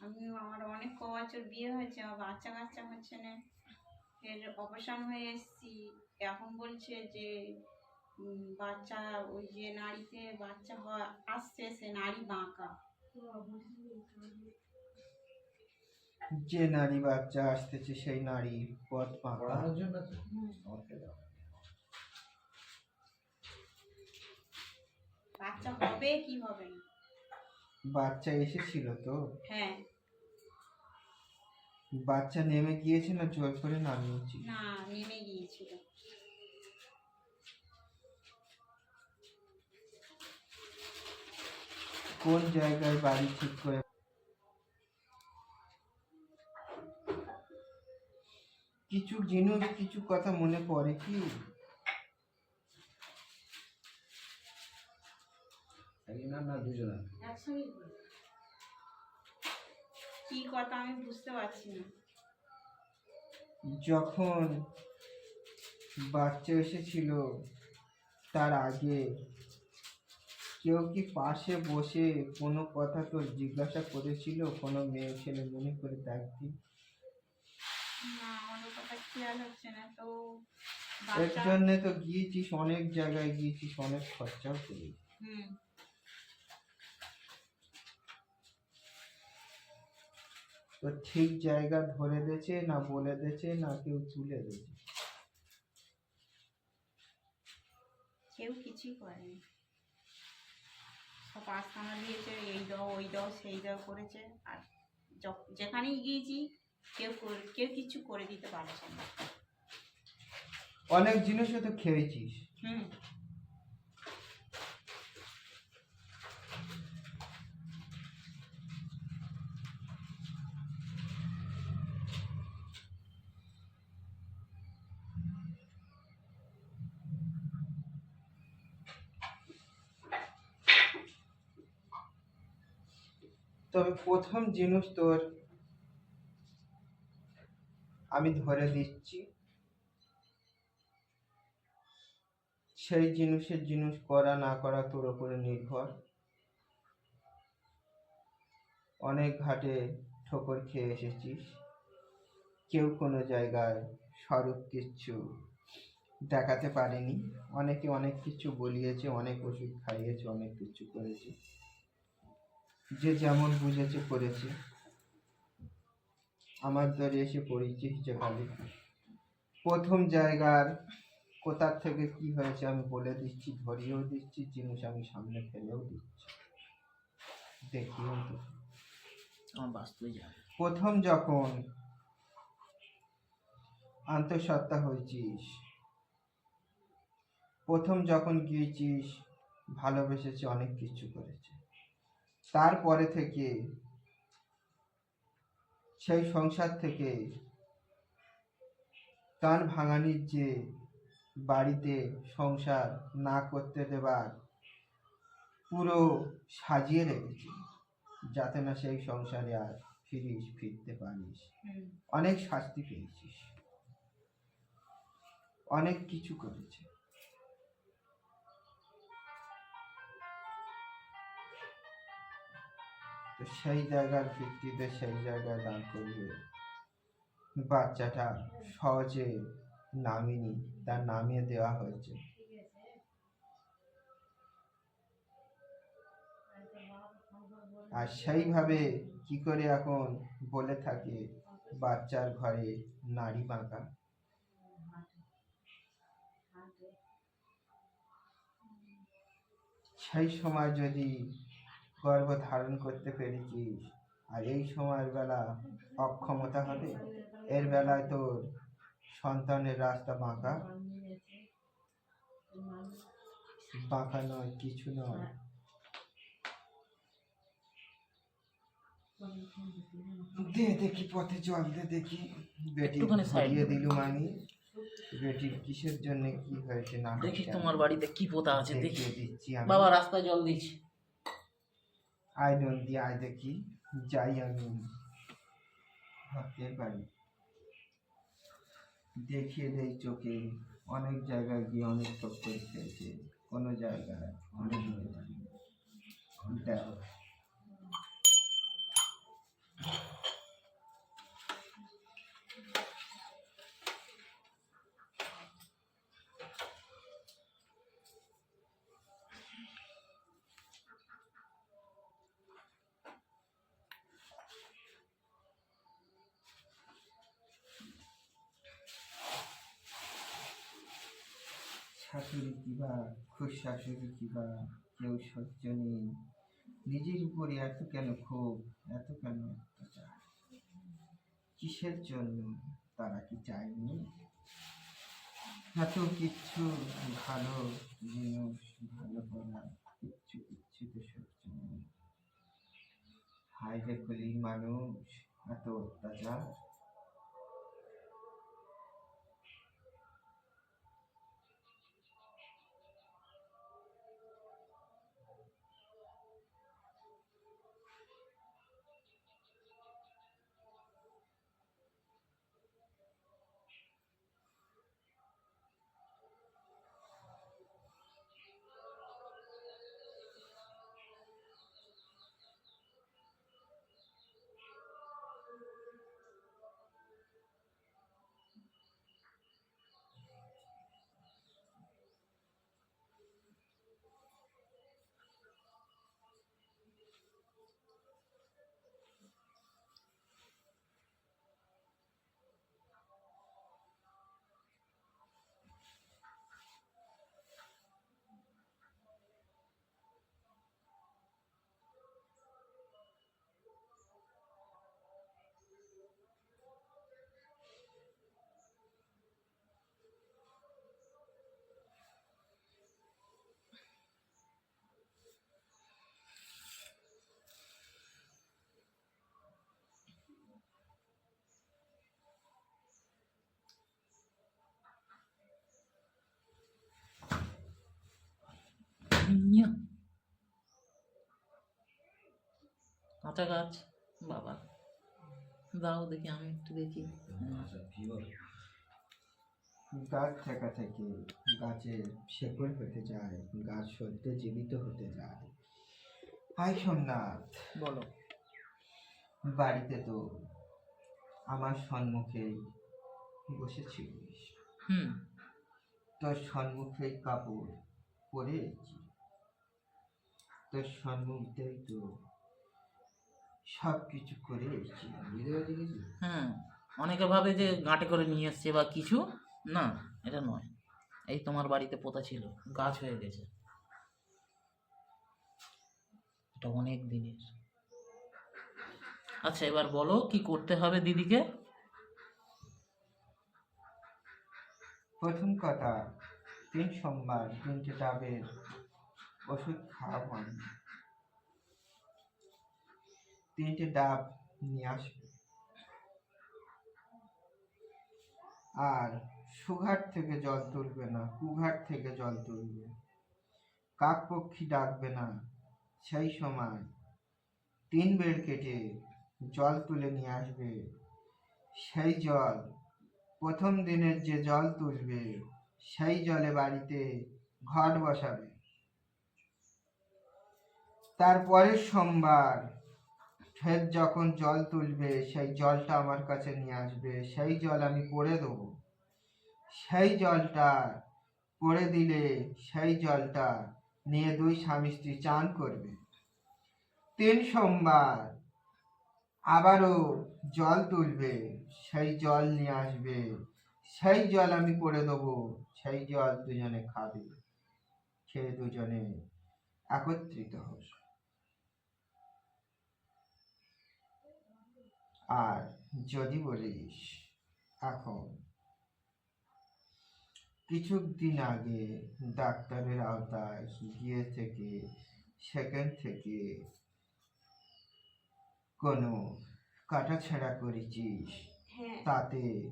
আমি আমার অনেক ক বছর বিয়ে হয়েছে আমার বাচ্চা কাচ্চা হচ্ছে না। এর অপারেশন হয়ে এসেছি। এখন বলছে যে বাচ্চা ওই যে নাড়িতে বাচ্চা হয় আসছে সে নাড়ি বাঁকা। যে নারী বাচ্চা আসতেছে সেই নারী পথ দাও। বাচ্চা হবে কি হবে না? বাচ্চা এসেছিল তো? হ্যাঁ। বাচ্চা নেমে গিয়েছে না জোর করে নামিয়েছি না নেমে গিয়েছিল। কোন জায়গায় বাড়ি ঠিক করে? কিছু জিনিস কিছু কথা মনে পড়ে কি? একজনের না দুজনের কি কথা আমি বুঝতে পারছি না। যখন বাচ্চা এসেছিল তার আগে কেউ কি পাশে বসে কোনো কথা তোর জিজ্ঞাসা করেছিল? কোনো মেয়ে ছেলে মনে করে দেখবি না আমার কথা খেয়াল হচ্ছে না। তো এর জন্য তো গিয়েছিস অনেক জায়গায় গিয়েছিস অনেক খরচাও করেছিস হুম। তো ঠিক জায়গা ধরে দিয়েছে না বলে দিয়েছে না কেউ তুলে দিয়েছে। কেউ কিছুই করেনি। সব আস্তানা দিয়েছে এই দাও ওই দাও সেই দাও করেছে আর যখ- যেখানেই গিয়েছি কেউ করে- কেউ কিছু করে দিতে পারছে না। অনেক জিনিসও তো খেয়েছিস। হুম। তবে প্রথম জিনিস তোর আমি ধরে দিচ্ছি। সেই জিনিসের জিনিস করা না করা তোর উপরে নির্ভর। অনেক ঘাটে ঠোকর খেয়ে এসেছিস। কেউ কোনো জায়গায় স্বরূপ কিচ্ছু দেখাতে পারেনি। অনেকে অনেক কিছু বলিয়েছে, অনেক ওষুধ খাইয়েছে, অনেক কিছু করেছে। যে যেমন বুঝেছে করেছে। আমার দরে এসে পড়েছিস যেখানে প্রথম জায়গার কোথার থেকে কি হয়েছে আমি বলে দিচ্ছি ধরিয়েও দিচ্ছি জিনিস আমি সামনে ফেলেও দিচ্ছি। দেখিও তো আমার বাস্তবে প্রথম যখন আন্তঃসত্ত্বা হয়েছিস প্রথম যখন গিয়েছিস ভালোবেসেছে অনেক কিছু করেছে। তারপরে থেকে সেই সংসার থেকে কান ভাঙানির যে বাড়িতে সংসার না করতে দেবার পুরো সাজিয়ে রেখেছি যাতে না সেই সংসারে আর ফিরিস ফিরতে পারিস। অনেক শাস্তি পেয়েছিস। অনেক কিছু করেছে সেই জায়গার ভিত্তিতে সেই জায়গায় দান করিয়ে বাচ্চাটা সহজে নামিনি, তার নামিয়ে দেওয়া হয়েছে। আর সেইভাবে কি করে এখন বলে থাকে, বাচ্চার ঘরে নারী বাঁকা সেই সময় যদি গর্ভ ধারণ করতে পেরেছিস। আর এই সময়ের বেলা অক্ষমতা হবে? এর বেলায় তোর সন্তানের রাস্তা বাঁকা? বাঁকা নয় কিছু নয়। দে দেখি পথে জল দে দেখি। বেটি ধরিয়ে করে। দিলুম বেটির কিসের জন্য কি হয়েছে না দেখি তোমার বাড়িতে কি পোতা আছে দেখি। দিচ্ছি বাবা রাস্তায় জল দিচ্ছি। আয় দিয়ে আয় দেখি, যাই আমি। ভাবতে পারি। দেখিয়ে দেই চোখে, অনেক জায়গায় গিয়ে অনেক চক্কর খেয়েছে কোনো জায়গায় অনেক দেখো। শাশুড়ি কিবা খুশ শাশুড়ি কিবা কেউ সহ্য নেই নিজের উপরে এত কেন ক্ষোভ, এত কেন অত্যাচার? কিসের জন্য তারা কি চায়নি? এত কিচ্ছু ভালো জিনিস, ভালো করা কিচ্ছু কিচ্ছু তো সহ্য নেই। হায় রে মানুষ এত অত্যাচার। ইয়া। কাঁচা গাছ বাবা। দাও দেখি আমি একটু দেখি। গাছ থাকা থেকে গাছের শেকড় হতে যায় গাছ সদ্য জীবিত হতে যায় হাই সোমনাথ। বলো। বাড়িতে তো আমার সম্মুখেই বসেছিলিস। হুম। তোর সম্মুখেই কাপড় পরে তোর সম্মুখেই তো সব কিছু করে কিছু? হ্যাঁ অনেকে ভাবে যে গাঁটে করে নিয়ে এসছে বা কিছু। না এটা নয়। এই তোমার বাড়িতে পোতা ছিল গাছ হয়ে গেছে। এটা অনেক দিনের। আচ্ছা এবার বলো কি করতে হবে দিদিকে? প্রথম কথা তিন সোমবার তিনটে ডাবের ওষুধ খাওয়াবো আমি তিনটে ডাব নিয়ে আসবে। আর সুঘাট থেকে জল তুলবে না, কুঘাট থেকে জল তুলবে। কাক পক্ষী ডাকবে না। সেই সময় তিন বেড় কেটে জল তুলে নিয়ে আসবে। সেই জল, প্রথম দিনের যে জল তুলবে, সেই জলে বাড়িতে ঘট বসাবে। তারপরের সোমবার, ফের যখন জল তুলবে, সেই জলটা আমার কাছে নিয়ে আসবে, সেই জল আমি পড়ে দেবো। সেই জলটা পড়ে দিলে সেই জলটা নিয়ে দুই স্বামী স্ত্রী চান করবে। তিন সোমবার আবারও জল তুলবে, সেই জল নিয়ে আসবে, সেই জল আমি করে দেবো, সেই জল দুজনে খাবে, খেয়ে দুজনে একত্রিত হবে। আর যদি বলিস এখন কিছুদিন আগে ডাক্তারের আওতায় গিয়ে থেকে সেখান থেকে কোনো কাটাছেঁড়া করেছিস? হ্যাঁ। তাতে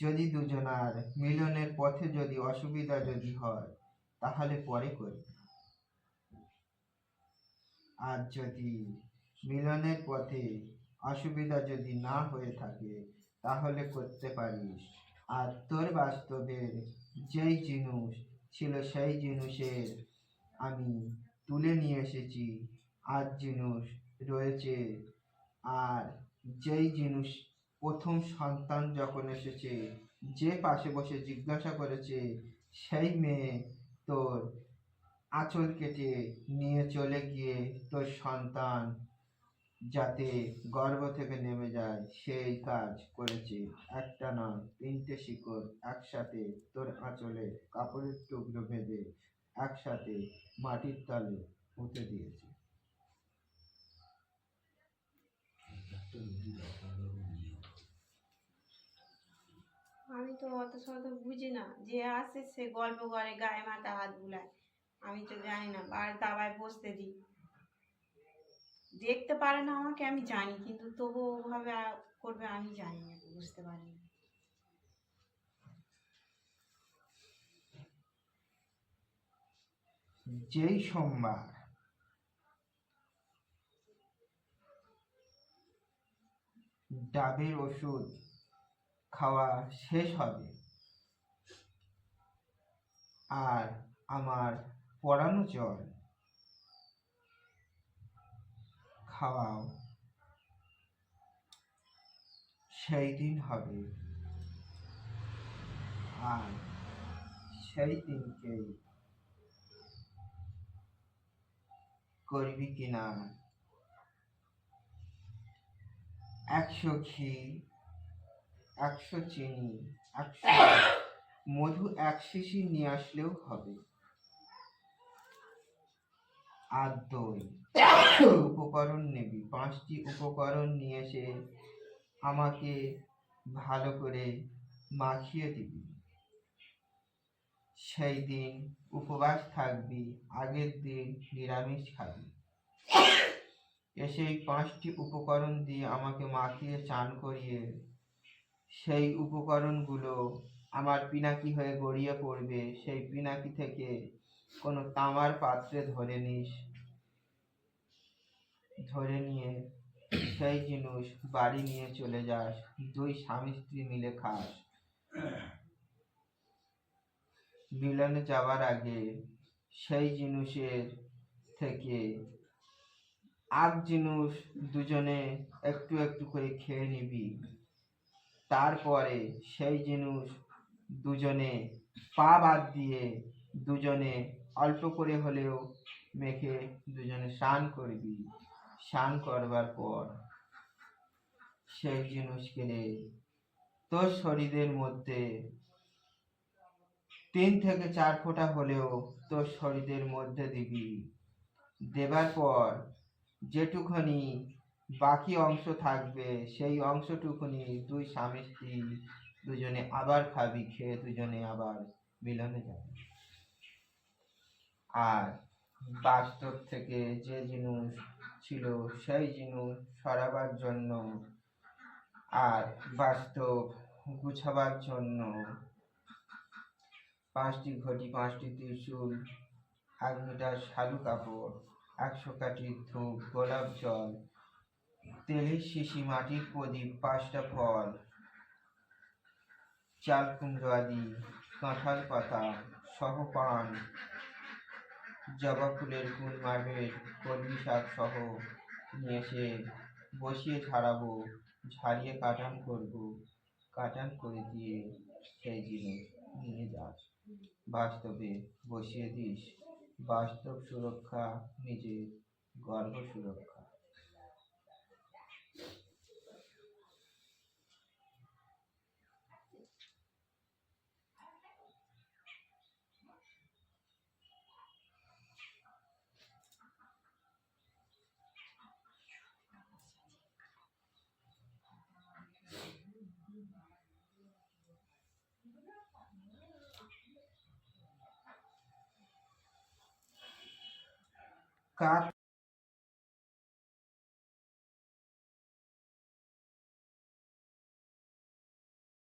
যদি দুজনার মিলনের পথে যদি অসুবিধা যদি হয় তাহলে পরে করবি। আর যদি মিলনের পথে অসুবিধা যদি না হয়ে থাকে, তাহলে করতে পারিস। আর তোর বাস্তবের যেই জিনিস ছিল সেই জিনিসের আমি তুলে নিয়ে এসেছি। আর জিনিস রয়েছে। আর যেই জিনিস প্রথম সন্তান যখন এসেছে, যে পাশে বসে জিজ্ঞাসা করেছে, সেই মেয়ে তোর আঁচল কেটে নিয়ে চলে গিয়ে তোর সন্তান যাতে গর্ভ থেকে নেমে যায়, সেই কাজ করেছে। একটা না, তিনটে শিকড় একসাথে তোর আঁচলে কাপড়ের টুকরো বেঁধে একসাথে মাটির তলে পুঁতে দিয়েছে। আমি তো অত শত বুঝি না যে আসে সে গল্প করে গায়ে মাথা হাত বুলায়। আমি তো জানি না আর দাবায় বসতে দিই। দেখতে পারে না আমাকে, আমি জানি, কিন্তু তবু ওভাবে করবে আমি জানি না, বুঝতে পারি না যেই সোমবার। ডাবের ওষুধ খাওয়া শেষ হবে। আর আমার পড়ানো জল খাওয়াও। সেই দিন হবে। আর সেই দিনকেই করবি কিনা একশো ঘি, একশো চিনি, একশো মধু এক শিশি নিয়ে আসলেও হবে। আর দই উপকরণ নিবি, পাঁচটি উপকরণ নিয়ে এসে আমাকে ভালো করে মাখিয়ে দিবি। সেই দিন উপবাস থাকবি, আগের দিন নিরামিষ খাবি। এসে পাঁচটি উপকরণ দিয়ে আমাকে মাখিয়ে চান করিয়ে সেই উপকরণগুলো আমার পিনাকি হয়ে গড়িয়ে পড়বে, সেই পিনাকি থেকে কোনো তামার পাত্রে ধরে নিস। ধরে নিয়ে সেই জিনিস বাড়ি নিয়ে চলে যাস। দুই স্বামী স্ত্রী মিলে খাস। মিলনে যাওয়ার আগে সেই জিনিসের থেকে আর জিনিস দুজনে একটু একটু করে খেয়ে নিবি। তারপরে সেই জিনিস দুজনে পা বাদ দিয়ে দুজনে অল্প করে হলেও মেখে দুজনে স্নান করবি স্নান করবার পর সেই জিনিস কিনে তোর শরীরের মধ্যে তিন থেকে চার ফোঁটা হলেও তোর শরীরের মধ্যে দিবি। দেবার পর যেটুখানি বাকি অংশ থাকবে, সেই অংশটুকুনি দুই স্বামী স্ত্রী দুজনে আবার খাবি, খেয়ে দুজনে আবার মিলনে যাবে। আর বাস্তব থেকে যে জিনিস ছিল সেই জিনিস সরাবার জন্য আর বাস্তব গুছাবার জন্য পাঁচটি ঘটি পাঁচটি ত্রিশূল, এক মিটার শালু কাপড়, একশো কাঠি ধূপ, গোলাপ জল তেলের শিশি মাটির প্রদীপ, পাঁচটা ফল, চাল কুমড়ো আদি, কাঁঠাল পাতা, সহ পান জবা ফুলের ফুল মারবের কলমি শাক সহ নিয়ে এসে বসিয়ে ঝাড়াবো ঝাড়িয়ে কাটান করব, কাটান করে দিয়ে সেই জিনিস নিয়ে যাস। বাস্তবে বসিয়ে দিস। বাস্তব সুরক্ষা নিজের গর্ব সুরক্ষা। কাক